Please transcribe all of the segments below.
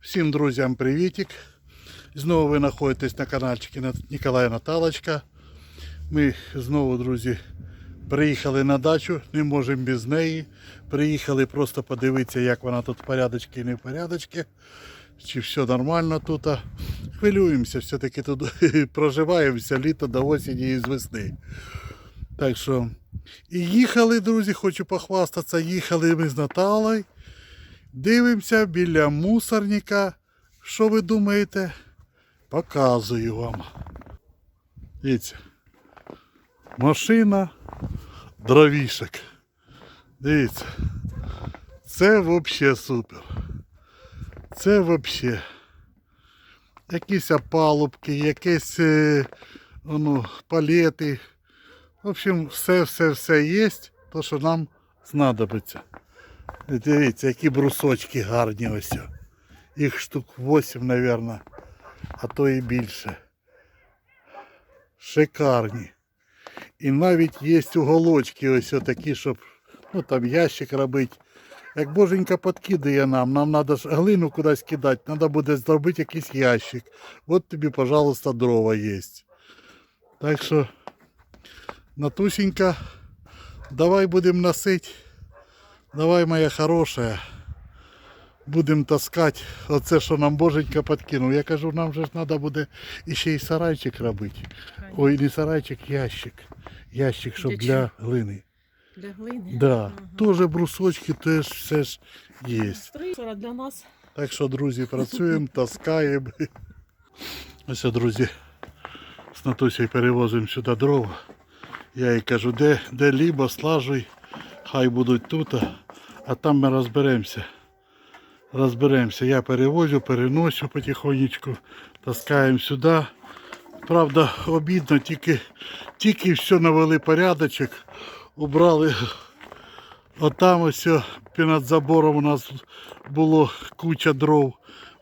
Всім друзям привітик. Знову ви знаходитесь на каналчику Ніколая Наталочка. Ми знову, друзі, приїхали на дачу, не можемо без неї. Приїхали просто подивитися, як вона тут в порядочки і не в порядочки. Чи все нормально тут. Хвилюємося, все-таки тут проживаємося літо до осені і з весни. Так що, і їхали, друзі, хочу похвастатися, їхали ми з Наталою. Дивимося біля мусорника. Що ви думаєте? Показую вам. Дивіться. Машина дровішок. Дивіться. Це взагалі супер. Це взагалі. Якісь опалубки, якісь е, ну, палети. В общем, все-все-все є, то, що нам знадобиться. Дивіться, які брусочки гарні ось. Їх штук 8, мабуть, а то і більше. Шикарні. І навіть є уголочки ось такі, щоб ну, там ящик робити. Як боженька підкидає нам, нам треба ж глину кудись кидати, треба буде зробити якийсь ящик. От тобі, пожалуйста, дрова є. Так що, Натусенька, давай будемо носити. Давай, моя хорошая. Будемо таскати оце, що нам боженька підкинув. Я кажу, нам же ж треба буде іще й сарайчик робити. Ой, не сарайчик, ящик. Ящик, щоб Для для глини. Для глини. Да. Ага. Теж брусочки теж все ж є. Для нас. Так що, друзі, працюємо, таскаємо. Ось, друзі, з Натусею перевозимо сюди дрова. Я їй кажу, де, де лібо, слажуй, хай будуть тут, а- там ми розберемося. Розберемося. Я перевозю, переношу потихонечку, таскаємо сюди. Правда, обідно, тільки, тільки все навели порядочок, убрали Отам ось під забором у нас було куча дров.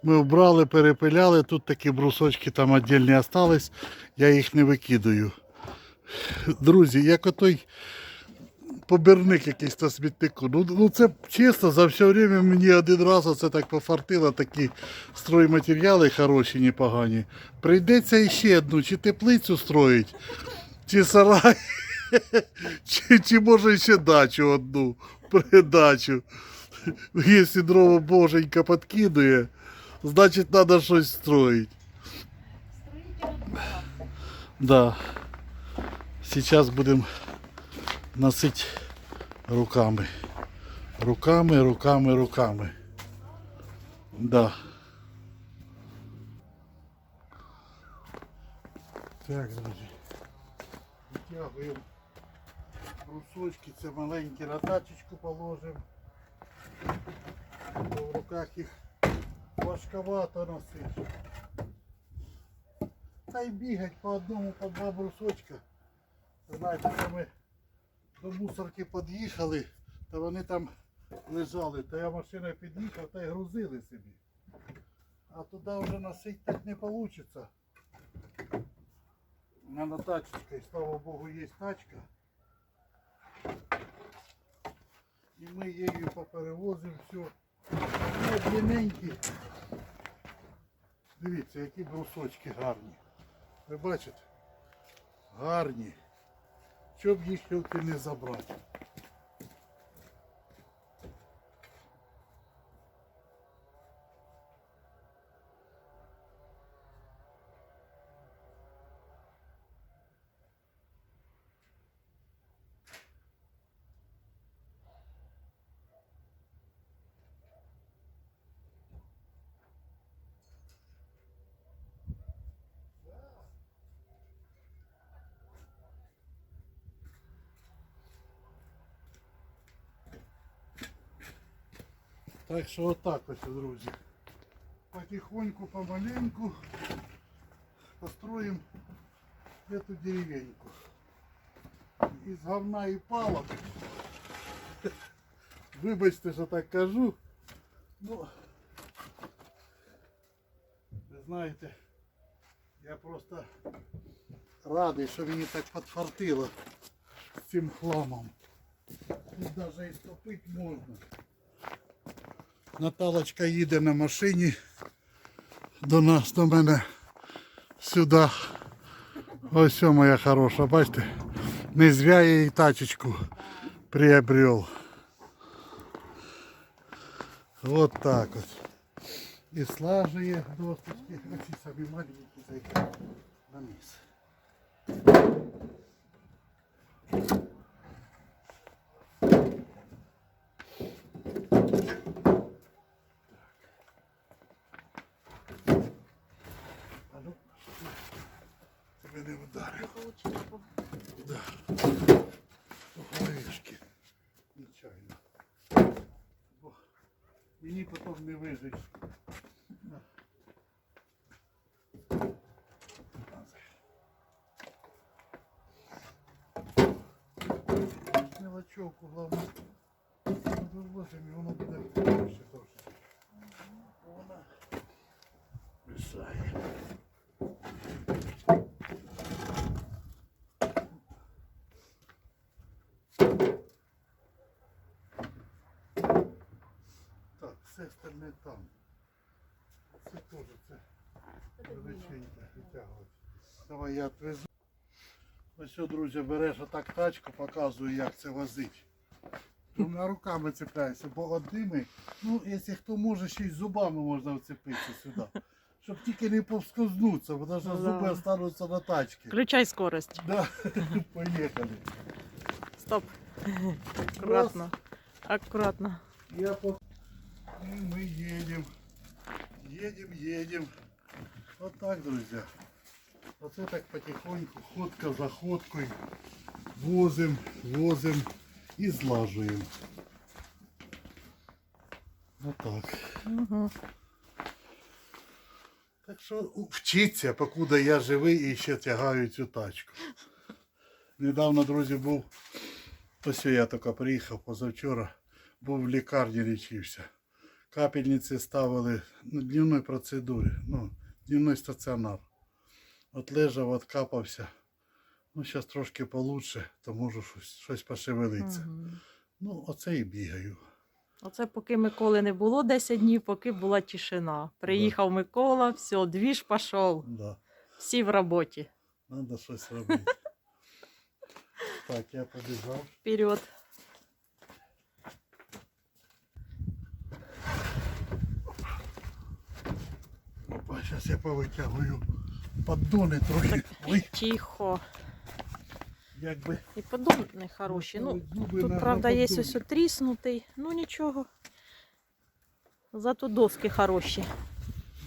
Ми вбрали, перепиляли, тут такі брусочки там віддільні остались, я їх не викидаю. Друзі, як отой побірник якийсь на смітнику. Ну, ну це чесно, за все время мені один раз оце так пофартило, такі стройматеріали хороші, непогані. Прийдеться іще одну, чи теплицю строїть, чи сарай. Чи, чи може ще дачу одну передачу. Якщо дрова боженька підкидує, значить треба щось строїти. Да. Сейчас будемо носити руками. Руками, руками, руками. Да. Так, друзі. Витягуємо брусочки, це маленькі на тачечку положимо. В руках їх важковато носити. Та й бігать по одному, по два брусочка. Знаєте, коли ми до мусорки під'їхали, то вони там лежали, то я машиною під'їхав та й грузили собі. А туди вже носити так не вийде. Надо тачечкой, слава богу, є тачка. І ми її поперевозимо все. Вони длинненькі. Дивіться, які брусочки гарні. Ви бачите? Гарні. Щоб їх тільки не забрати. Так що отак ось, друзі. Потихоньку, помаленьку построим эту деревеньку. Із говна і палок. Вибачте, що так кажу. Ну, ви знаєте, я просто радий, що мені так підфартило з цим хламом. Тут навіть і стопити можна. Наталочка їде на машині до нас, до мене сюди. Ось моя хороша, бачите, не зря я їй тачечку приобрел. Вот так вот. І слажує досточки, оці самі маленькі на низ. А ну, тебе не вдарив. Да. Орешки. Нечайно. Бо мені потім не вижить. Мелочевку, главное. Ну, і воно буде більше трошки. Вона мішає. Так, все остальне там. Це теж це величеньке витягувати. Давай я отвезу. Ось, що, друзі, береш отак тачку, показую, як це возить. Двома руками цепляйся, бо одними, ну, якщо хто може, ще й зубами можна вцепитися сюди. Щоб тільки не повскознутися, бо Ну, зуби остануться на тачці. Включай скорость. Да. Поїхали. Стоп. Аккуратно. Аккуратно. Я по... И мы едем. Едем, едем. Вот так, друзья. Вот это так потихоньку, ходка за ходкой. Возим, возим и злаживаем. Вот так. Угу. Так що у- вчіться, покуда я живий і ще тягаю цю тачку. Недавно, друзі, був, ось я тільки приїхав позавчора, був в лікарні лічився. Капельниці ставили на дневної процедурі, ну, дневний стаціонар. От лежав, откапався. Ну, зараз трошки получше, то можу щось, щось пошевелитися. Угу. Ну, оце і бігаю. Оце поки Миколи не було 10 днів, поки була тишина. Приїхав Микола, все, двіж пішов. Да. Всі в роботі. Надо щось робити. Так, я побіжав. Вперед. Зараз я повитягую поддони трохи. Ой, Тихо. якби. І подобні хороші. Ну, тут, правда, є ось отріснутий. Ну нічого. Зато доски хороші.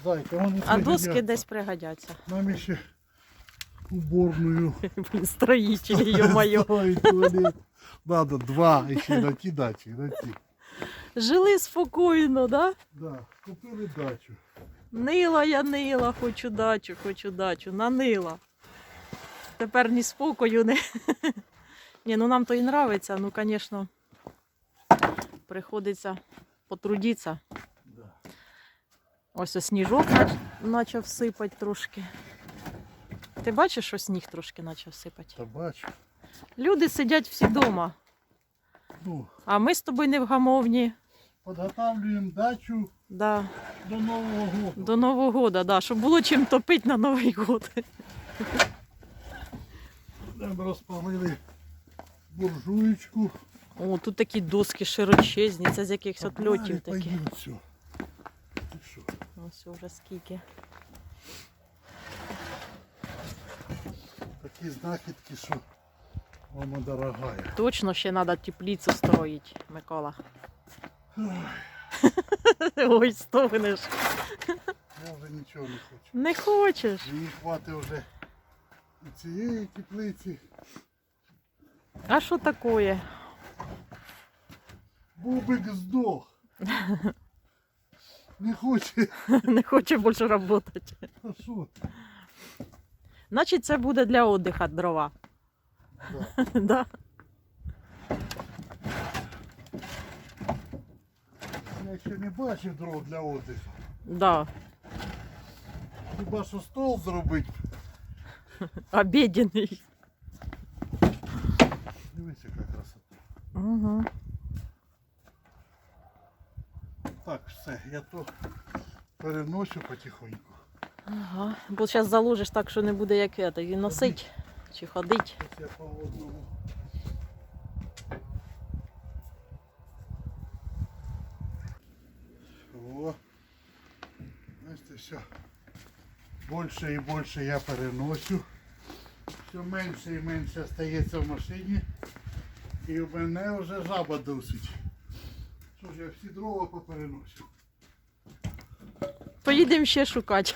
Зайка, вони А доски десь пригодяться. Нам ще уборную. Блін, строїтелі, йо-моє. Надо два ще на ті дачі, на ті. Жили спокійно, да? Да, купили дачу. Нила я нила, хочу дачу, хочу дачу, нанила. Тепер ні спокою, не. Ні, ну нам то і нравиться, ну, звісно, приходиться потрудитися. Ось ось сніжок почав сипати трошки. Ти бачиш, що сніг трошки почав сипати? Та бачу. Люди сидять всі вдома, Ну, а ми з тобою невгамовні. Подготавливаем дачу Да, до Нового року. до Нового года, да, щоб було чим топити на Новий год. Там розпалили буржуєчку. О, тут такі доски широчезні, це з якихось от Погнали, льотів такі. все. Що? Ось вже скільки. Такі знахідки, що воно дорогая. Точно ще треба теплицю строїть, Микола. Ой, стогнеш. Я вже нічого не хочу. Не хочеш. Мені хватить вже і цієї теплиці. А що таке? Бубик здох. Не хоче. Не хоче більше працювати. А що? Значить, це буде для віддиху дрова. Да. Да. Я ще не бачив дров для отдиху. Да. Хіба що стол зробити. Обіденний. Дивись, яка красота. Угу. Так, все, я то переношу потихоньку. Ага. Бо зараз заложиш так, що не буде як це, і носить чи ходить. Ось я по одному. О, Бачите, все. Більше і більше я переношу. Все менше і менше стається в машині. І в мене вже жаба досить. Що ж я всі дрова попереношу. Поїдемо ще шукати.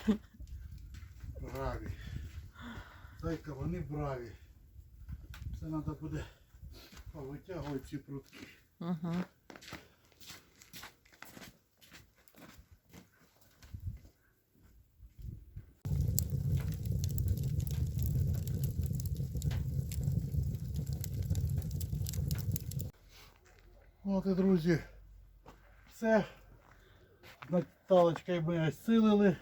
Браві. Зайка, вони браві. Це треба буде повитягувати ці прутки. Угу. От і друзі, все. Наталочкою ми осилили.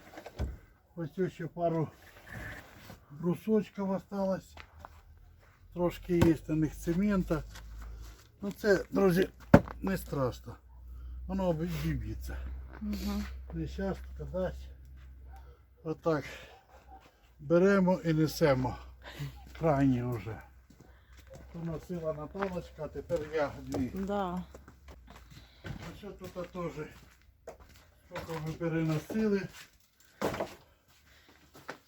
Ось ще пару брусочків осталось. Трошки є на них цемента. Ну це, друзі, не страшно. Воно обіб'ється. Угу. Не зараз, кудись. Отак. Беремо і несемо. Крайні вже. Носила Наталочка, а тепер я дві. Да. А що тут теж? Сколько ми переносили.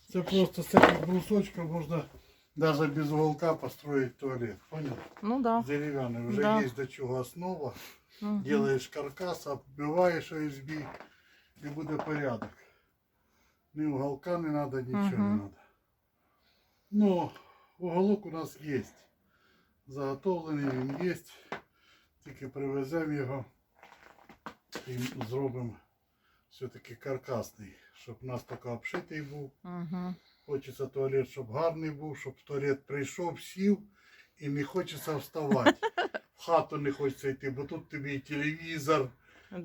Це просто з цих брусочків можна навіть без уголка построить туалет. Понял? Ну да. Дерев'яний. Вже Да. є до чого основа. Мгм. Делаешь каркас, оббиваешь OSB і буде порядок. Ні уголка не надо, нічого не Мгм. надо. Ну, уголок у нас є. Заготовлений він є. Тільки привеземо його І зробимо все-таки каркасний, щоб у нас тільки обшитий був. Угу. Хочеться туалет, щоб гарний був, щоб туалет прийшов, сів і не хочеться вставати. В хату не хочеться йти, бо тут тобі і телевізор,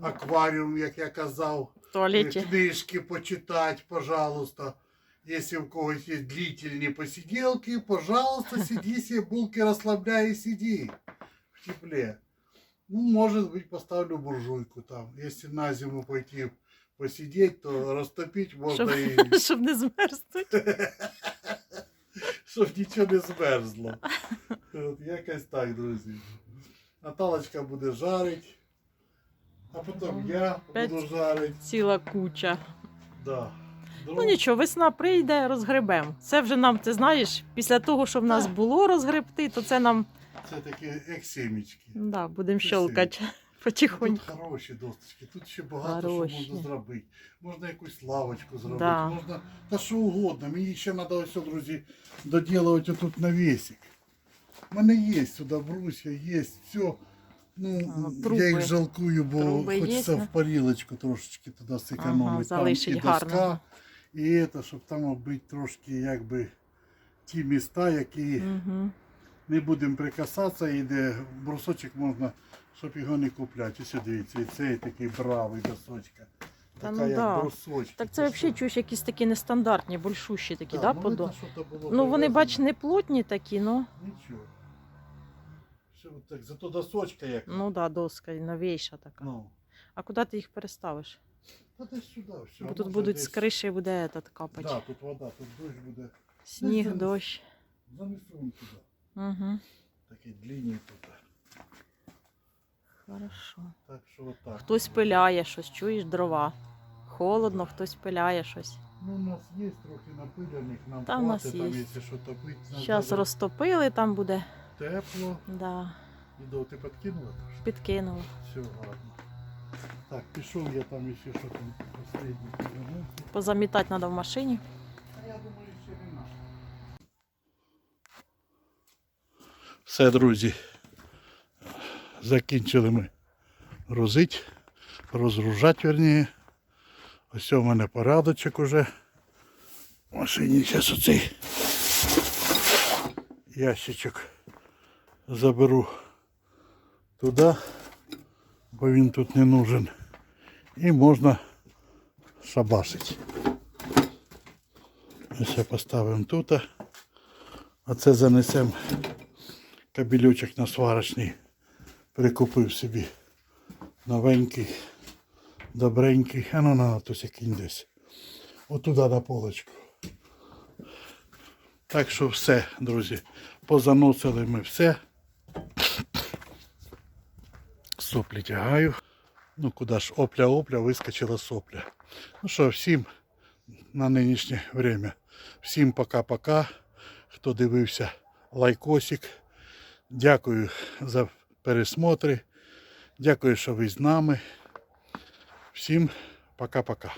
акваріум, як я казав, туалеті. книжки почитати, пожалуйста. Если у когось є длительні посиделки, пожалуйста, сиди себе, булки розслабляй і сиди в тепле. Ну, может быть, поставлю буржуйку там. Если на зиму пойти посидеть, то растопить можно Щоб, и щоб не змерзнути. щоб нічого не змерзло. От якось так, друзі. Наталочка буде жарити, а потім я П'ять. буду жарити. Ціла куча. Да. Ну нічого, весна прийде, розгребемо. Це вже нам, ти знаєш, після того, що в нас було розгребти, то це нам Це такі як семечки. да, будемо щелкати Тут хороші досточки, тут ще багато Хороші. що можна зробити. Можна якусь лавочку зробити, Да. можна та що угодно. Мені ще треба ось, друзі, доділувати тут навісик. У мене є сюди брусья, є все. Ну, А, труби. я їх жалкую, бо Труби хочеться є, в парілочку трошечки туди зекономити. Ага, там і доска, гарно. і це, щоб там оббити трошки якби ті міста, які Угу. Не будемо прикасатися, і де брусочок можна, щоб його не купляти. Ось дивіться, і цей такий бравий. Та Така ну як да. брусочки. Так це взагалі чуєш якісь такі нестандартні, большущі такі, да, ну, подо. видно, що то було Ну вони, бач, не плотні такі, ну, Нічого. Все от так, зато досочка як. ну да, доска новейша така. Ну. А куди ти їх переставиш? Та десь сюди, все. Бо тут будуть з криші буде этот капати. Да, тут вода, тут дощ буде. Сніг, Десь дощ. Занесу туди. Угу. Такі длинні тут. Хорошо. Так що отак. Хтось пиляє щось, чуєш дрова. Холодно, хтось пиляє щось. Ну, у нас є трохи напиляних, нам Та в нас хватить, там, є. якщо що топити. нам Зараз треба розтопили, там буде. Тепло. Да, Іду, ти підкинула трошки? підкинули. Все гарно. Так, пішов я там ще що там останнє. Позамітати треба в машині. А я думаю, ще не надо. Все, друзі. Закінчили ми грузити, розгружати, верніше. Ось у мене порядочок уже. В машині зараз оцей ящичок заберу туди, бо він тут не нужен. І можна шабашити. Ось поставимо тут. А це занесемо кабелючок на сварочний. Прикупив собі новенький. Добренький. А ну на Натуся кинь десь. Отуда на полочку. Так що все, друзі. Позаносили ми все. Соплі тягаю. Ну куди ж опля-опля, вискочила сопля. Ну що, всім на нинішнє время. Всім пока-пока. Хто дивився лайкосик. Дякую за пересмотри. Дякую, що ви з нами. Всім пока-пока.